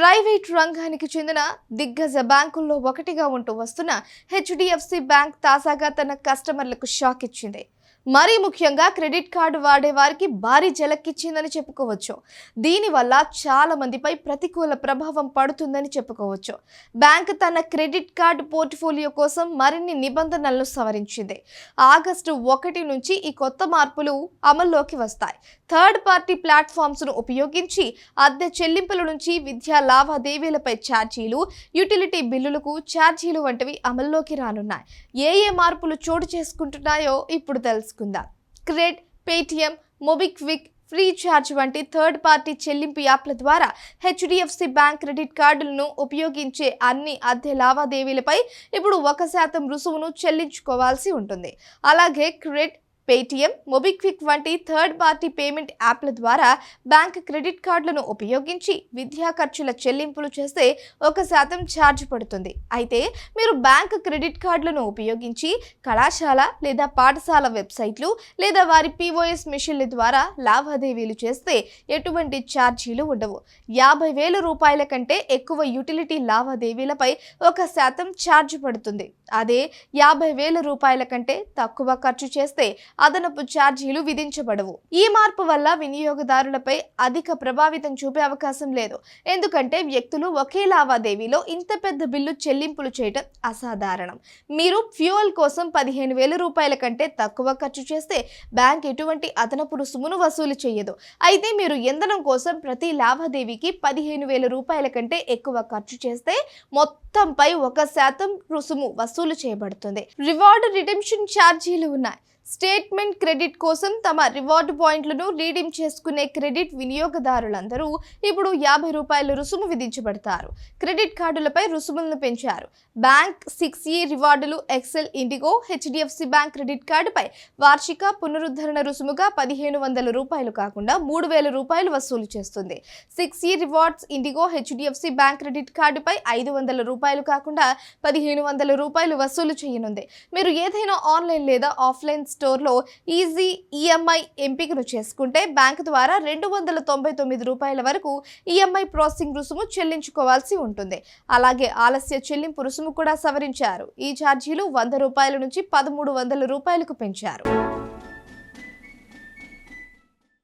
Private రంగానికి చెందిన దిగ్గజ బ్యాంకుల్లో ఒకటిగా ఉంటూ వస్తున్న హెచ్డిఎఫ్సి బ్యాంక్ తాజాగా తన కస్టమర్లకు షాక్ ఇచ్చింది. మరీ ముఖ్యంగా క్రెడిట్ కార్డు వాడే వారికి భారీ జలక్కిచ్చిందని చెప్పుకోవచ్చు. దీనివల్ల చాలా మందిపై ప్రతికూల ప్రభావం పడుతుందని చెప్పుకోవచ్చు. బ్యాంక్ తన క్రెడిట్ కార్డు పోర్ట్ఫోలియో కోసం మరిన్ని నిబంధనలను సవరించింది. ఆగస్టు ఒకటి నుంచి ఈ కొత్త మార్పులు అమల్లోకి వస్తాయి. థర్డ్ పార్టీ ప్లాట్ఫామ్స్ను ఉపయోగించి అద్దె చెల్లింపుల నుంచి విద్యా లావాదేవీలపై ఛార్జీలు యూటిలిటీ బిల్లులకు ఛార్జీలు వంటివి అమల్లోకి రానున్నాయి. ఏ ఏ మార్పులు చోటు చేసుకుంటున్నాయో ఇప్పుడు తెలుసు. తెలుసుకుందాం క్రెడ్ పేటిఎం మొబిక్విక్ ఫ్రీఛార్జ్ వంటి థర్డ్ పార్టీ చెల్లింపు యాప్ల ద్వారా హెచ్డిఎఫ్సి బ్యాంక్ క్రెడిట్ కార్డులను ఉపయోగించే అన్ని అద్దె లావాదేవీలపై ఇప్పుడు ఒక శాతం రుసుమును చెల్లించుకోవాల్సి ఉంటుంది. అలాగే క్రెడిట్ పేటిఎం మొబిక్విక్ వంటి థర్డ్ పార్టీ పేమెంట్ యాప్ల ద్వారా బ్యాంక్ క్రెడిట్ కార్డులను ఉపయోగించి విద్యా ఖర్చుల చెల్లింపులు చేస్తే ఒక శాతం ఛార్జ్ పడుతుంది. అయితే మీరు బ్యాంక్ క్రెడిట్ కార్డులను ఉపయోగించి కళాశాల లేదా పాఠశాల వెబ్సైట్లు లేదా వారి పిఓఎస్ మిషన్ల ద్వారా లావాదేవీలు చేస్తే ఎటువంటి ఛార్జీలు ఉండవు. యాభై వేల రూపాయల కంటే ఎక్కువ యూటిలిటీ లావాదేవీలపై ఒక శాతం ఛార్జ్ పడుతుంది. అదే యాభై వేల రూపాయల కంటే తక్కువ ఖర్చు చేస్తే అదనపు ఛార్జీలు విధించబడవు. ఈ మార్పు వల్ల వినియోగదారులపై అధిక ప్రభావితం చూపే అవకాశం లేదు. ఎందుకంటే వ్యక్తులు ఒకే లావాదేవీలో ఇంత పెద్ద బిల్లు చెల్లింపులు చేయటం అసాధారణం. మీరు ఫ్యూయల్ కోసం పదిహేను వేల రూపాయల కంటే తక్కువ ఖర్చు చేస్తే బ్యాంక్ ఎటువంటి అదనపు రుసుమును వసూలు చేయదు అయితే మీరు ఇంధనం కోసం ప్రతి లావాదేవీకి పదిహేను వేల రూపాయల కంటే ఎక్కువ ఖర్చు చేస్తే మొత్తంపై ఒక శాతం రుసుము వసూలు చేయబడుతుంది. రివార్డ్ రిడెంప్షన్ ఛార్జీలు ఉన్నాయి. స్టేట్మెంట్ క్రెడిట్ కోసం తమ రివార్డు పాయింట్లను రీడీమ్ చేసుకునే క్రెడిట్ వినియోగదారులందరూ ఇప్పుడు యాభై రూపాయల రుసుము విధించబడతారు. క్రెడిట్ కార్డులపై రుసుములను పెంచారు. Bank six E రివార్డులు XL IndiGo HDFC bank credit కార్డుపై వార్షిక పునరుద్ధరణ రుసుముగా పదిహేను వందల రూపాయలు కాకుండా మూడు వేల రూపాయలు వసూలు చేస్తుంది. Six E rewards IndiGo HDFC bank credit కార్డుపై ఐదు వందల రూపాయలు కాకుండా పదిహేను వందల రూపాయలు వసూలు చేయనుంది. మీరు ఏదైనా ఆన్లైన్ లేదా ఆఫ్లైన్ స్టోర్లో ఈజీ ఈఎంఐ ఎంపికను చేసుకుంటే బ్యాంక్ ద్వారా రెండు వందల తొంభై తొమ్మిది రూపాయల వరకు ఈఎంఐ ప్రాసెసింగ్ రుసుము చెల్లించుకోవాల్సి ఉంటుంది. అలాగే ఆలస్య చెల్లింపు రుసుము కూడా సవరించారు. ఈ ఛార్జీలు వంద రూపాయల నుంచి పదమూడు వందల రూపాయలకు పెంచారు.